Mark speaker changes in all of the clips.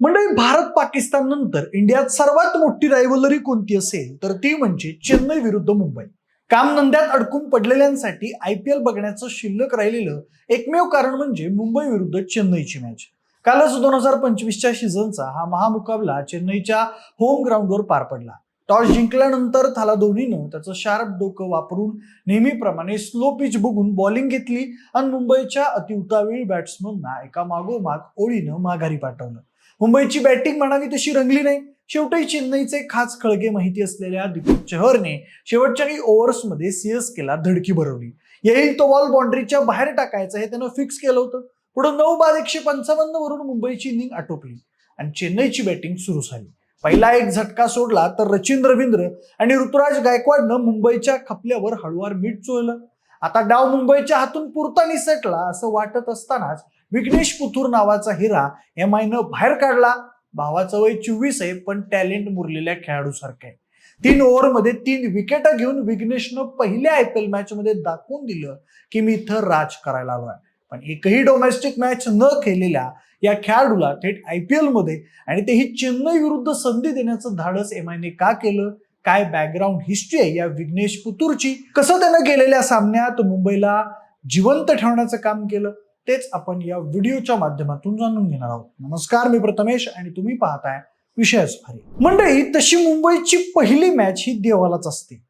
Speaker 1: म्हणजे भारत पाकिस्तान नंतर इंडियात सर्वात मोठी रायव्हलरी कोणती असेल? तर ती म्हणजे चेन्नई विरुद्ध मुंबई. कामनंद्यात अडकून पडलेल्यांसाठी आय पी एल बघण्याचं शिल्लक राहिलेलं एकमेव कारण म्हणजे मुंबई विरुद्ध चेन्नईची मॅच कालच दोन हजार पंचवीसच्या सीझनचा हा महामुकाबला चेन्नईच्या होम ग्राउंडवर पार पडला. टॉस जिंकल्यानंतर थाला धोनीनं त्याचं शार्प डोकं वापरून नेहमीप्रमाणे स्लो पिच बघून बॉलिंग घेतली आणि मुंबईच्या अतिउतावेळी बॅट्समनना एका मागोमाग ओळीनं माघारी पाठवलं. मुंबईची बॅटिंग म्हणावी तशी रंगली नाही. शेवटी चेन्नईचे खास खळगे माहिती असलेल्या दीपक चहरने शेवटच्या काही ओव्हर्समध्ये सीएसकेला धडकी भरवली. येईल तो बॉल बाउंड्रीच्या बाहेर टाकायचा हे त्यानं फिक्स केलं होतं. पुढे नऊ बाद एकशे पंचावन्न वरून मुंबईची इनिंग आटोपली. आणि चेन्नईची बॅटिंग सुरू झाली. पहिला एक झटका सोडला तर रचिन रवींद्र आणि ऋतुराज गायकवाडनं मुंबईच्या खपल्यावर हळुवार मीठ चोळलं. आता डाव मुंबईच्या हातून पुरता निसटला असं वाटत असतानाच विघ्नेश पुथूर नावाचा हिरा एम आयनं बाहेर काढला. भावाचं वय चोवीस आहे पण टॅलेंट मुरलेल्या खेळाडूसारखं आहे. तीन ओव्हरमध्ये तीन विकेट घेऊन विघ्नेशनं पहिल्या आय पी एल मॅच मध्ये दाखवून दिलं की मी इथं राज करायला आलोय. पण एकही डोमेस्टिक मॅच न खेळलेल्या या खेळाडूला थेट आय पी मध्ये आणि तेही चेन्नई विरुद्ध संधी देण्याचं धाडस एम आयने का केलं? काय बॅकग्राऊंड हिस्ट्री आहे या विघ्नेश पुतूरची कसं त्यानं गेलेल्या सामन्यात मुंबईला जिवंत ठेवण्याचं काम केलं? तेच आपण या व्हिडिओच्या माध्यमातून जाणून घेणार आहोत. नमस्कार मी प्रथमेश आणि तुम्ही पाहताय विषयच भारी मंडळी तशी मुंबईची पहिली मॅच ही देवालाच असते.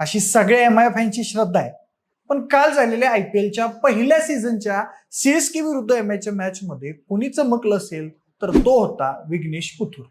Speaker 1: अशी सगळ्या एम आय फॅनची श्रद्धा आहे. पण काल झालेल्या आय पी एलच्या पहिल्या सीझनच्या सीएसके विरुद्ध एम आयच्या मॅच मध्ये कोणी चमकलं असेल तर तो होता विघ्नेश पुथूर.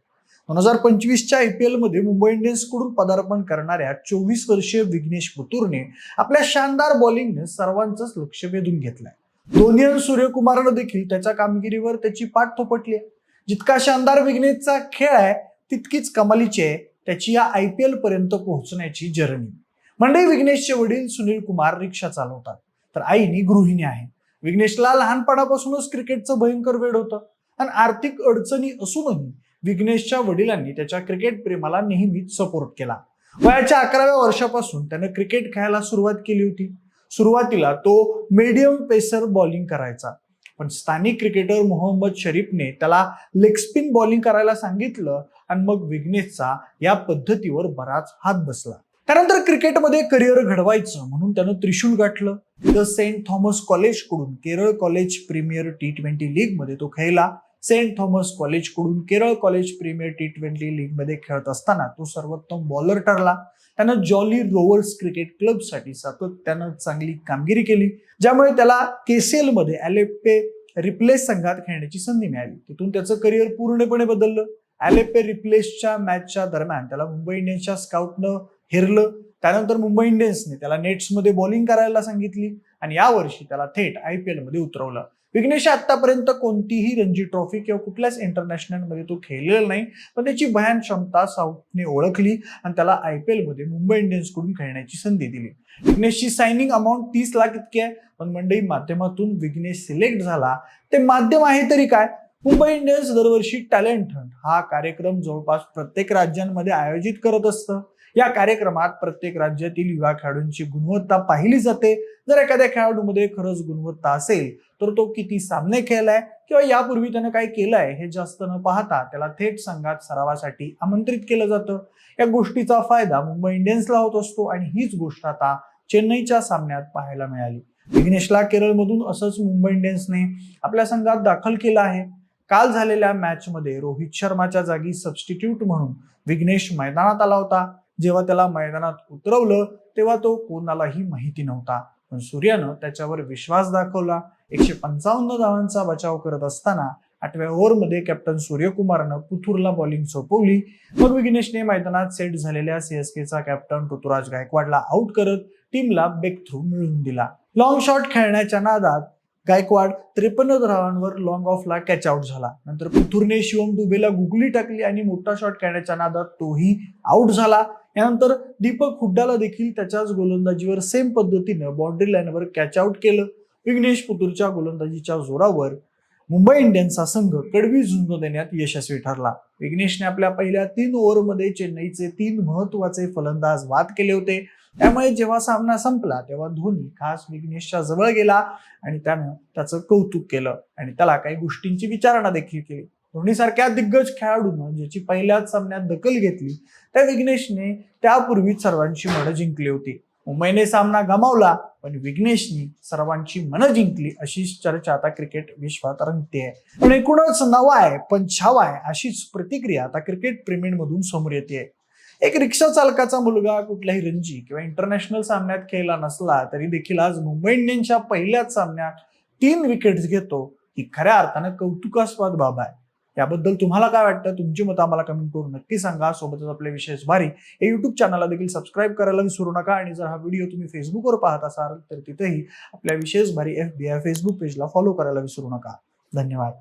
Speaker 1: दोन हजार पंचवीसच्या आय पी एलमध्ये मुंबई इंडियन्सकडून पदार्पण करणाऱ्या चोवीस वर्षीय विघ्नेश पुतूरने आपल्या शानदार बॉलिंगने सर्वांचंच लक्ष वेधून घेतलंय. धोनी आणि सूर्यकुमारनं देखील त्याच्या कामगिरीवर त्याची पाठ थोपटली आहे. जितका शानदार विघ्नेशचा खेळ आहे तितकीच कमालीची आहे त्याची या आय पी एल पर्यंत पोहोचण्याची जर्नी. म्हणजे विघ्नेशचे वडील सुनील कुमार रिक्षा चालवतात. तर आईनी गृहिणी आहे. विघ्नेशला लहानपणापासूनच क्रिकेटचं भयंकर वेळ होतं. आणि आर्थिक अडचणी असूनही विघ्नेशच्या वडिलांनी त्याच्या क्रिकेट प्रेमाला नेहमीच सपोर्ट केला. वयाच्या अकराव्या वर्षापासून त्यानं क्रिकेट खेळायला सुरुवात केली होती. सुरुवातीला तो मीडियम पेसर बॉलिंग करायचा. पण स्थानिक क्रिकेटर मोहम्मद शरीफने त्याला लेग स्पिन बॉलिंग करायला सांगितलं आणि मग विघ्नेशचा या पद्धतीवर बराच हात बसला. त्यानंतर क्रिकेटमध्ये करिअर घडवायचं म्हणून त्यानं त्रिशूल गाठलं. द सेंट थॉमस कॉलेजकडून Kerala college premier T twenty लीगमध्ये तो खेळला. सेंट थॉमस कॉलेजकडून Kerala college premier T twenty लीगमध्ये खेळत असताना तो सर्वोत्तम बॉलर ठरला. त्यानं जॉली रोवर्स क्रिकेट क्लबसाठी सातत्यानं चांगली कामगिरी केली. ज्यामुळे त्याला केसेलमध्ये ॲलेप्पे रिप्लेस संघात खेळण्याची संधी मिळाली. तिथून त्याचं करिअर पूर्णपणे बदललं. ॲलेप्पे रिप्लेसच्या मॅचच्या दरम्यान त्याला मुंबई इंडियन्सच्या स्काउटनं हेरलं. त्यानंतर मुंबई इंडियन्सने त्याला नेट्समध्ये बॉलिंग करायला सांगितली. आणि यावर्षी त्याला थेट आय पी एलमध्ये उतरवलं. विघ्नेश आतापर्यंत कोणतीही रणजी ट्रॉफी किंवा कुठल्याच इंटरनॅशनलमध्ये तो खेळलेला नाही. पण त्याची भयान क्षमता साऊथने ओळखली आणि त्याला आय पी एलमध्ये मुंबई इंडियन्सकडून खेळण्याची संधी दिली. विघ्नेशची सायनिंग अमाऊंट तीस लाख इतकी आहे. पण मंडई माध्यमातून विघ्नेश सिलेक्ट झाला. ते माध्यम आहे तरी काय? मुंबई इंडियन्स दरवर्षी टॅलेंट हंट हा कार्यक्रम जवळपास प्रत्येक राज्यांमध्ये आयोजित करत असतं. या कार्यक्रमात प्रत्येक राज्यातील युवा खेळाडूंची गुणवत्ता पाहिली जाते. जर एखाद्या खेळाडूमध्ये खरंच गुणवत्ता असेल तर तो किती सामने खेळलाय किंवा यापूर्वी त्यानं काय केलंय हे जास्त न पाहता त्याला थेट संघात सरावासाठी आमंत्रित केलं जातं. या गोष्टीचा फायदा मुंबई इंडियन्सला होत असतो आणि हीच गोष्ट आता चेन्नईच्या सामन्यात पाहायला मिळाली. विघ्नेशला केरळमधून असंच मुंबई इंडियन्सने आपल्या संघात दाखल केलं आहे. काल झालेल्या मॅचमध्ये रोहित शर्माच्या जागी सबस्टिट्यूट म्हणून विघ्नेश मैदानात आला होता. जेव्हा त्याला मैदानात उतरवलं तेव्हा तो कोणालाही माहिती नव्हता. पण सूर्यानं त्याच्यावर विश्वास दाखवला. एकशे पंचावन्न धावांचा बचाव करत असताना आठव्या ओव्हरमध्ये कॅप्टन सूर्यकुमारनं पुथूरला बॉलिंग सोपवली. मग विघ्नेशने मैदानात सेट झालेल्या सीएसकेचा कॅप्टन ऋतुराज गायकवाडला आउट करत टीमला बेक थ्रू मिळवून दिला. लॉंग शॉट खेळण्याच्या नादात गायकवाड त्रेपन्न धावांवर लॉंग ऑफला कॅच आउट झाला. नंतर पुथुरने शिवम दुबेला गुगली टाकली आणि मोठा शॉट खेळण्याच्या नादात तोही आउट झाला. यानंतर दीपक हुड्डाला देखील त्याच्याच गोलंदाजीवर सेम पद्धतीनं बाउंड्री लाईनवर कॅच आउट केलं. विघ्नेश पुतूरच्या गोलंदाजीच्या जोरावर मुंबई इंडियन्सचा संघ कडवी झुंज देण्यात यशस्वी ठरला. विघ्नेशने आपल्या पहिल्या तीन ओव्हरमध्ये चेन्नईचे तीन महत्त्वाचे फलंदाज बाद केले होते. त्यामुळे जेव्हा सामना संपला तेव्हा धोनी खास विघ्नेशच्या जवळ गेला आणि त्यानं त्याचं कौतुक केलं आणि त्याला काही गोष्टींची विचारणा देखील केली. धोनीसारख्या दिग्गज खेळाडूनं ज्याची पहिल्याच सामन्यात दखल घेतली त्या विघ्नेशने त्यापूर्वीच सर्वांची मनं जिंकली होती. मुंबईने सामना गमावला पण विघ्नेशनी सर्वांची मनं जिंकली अशीच चर्चा आता क्रिकेट विश्वात रंगते पण एकूणच नवा आहे पण छावा आहे अशीच प्रतिक्रिया आता क्रिकेट प्रेमींमधून समोर येते एक रिक्षा चालकाचा मुलगा कुठल्याही रणजी किंवा इंटरनॅशनल सामन्यात खेळला नसला तरी देखील आज मुंबई इंडियन्सच्या पहिल्याच सामन्यात तीन विकेट्स घेतो ही खऱ्या अर्थानं कौतुकास्पद बाब आहे. याबद्दल तुम्हाला काय वाटतं? तुमची मतं आम्हाला कमेंट करून नक्की सांगा. सोबतच आपले विशेष भारी हे युट्यूब चॅनलला देखील सबस्क्राईब करायला विसरू नका. आणि जर हा व्हिडिओ तुम्ही फेसबुकवर पाहत असाल तर तिथेही आपल्या विशेष भारी एफ बी आय फेसबुक पेजला फॉलो करायला विसरू नका. धन्यवाद.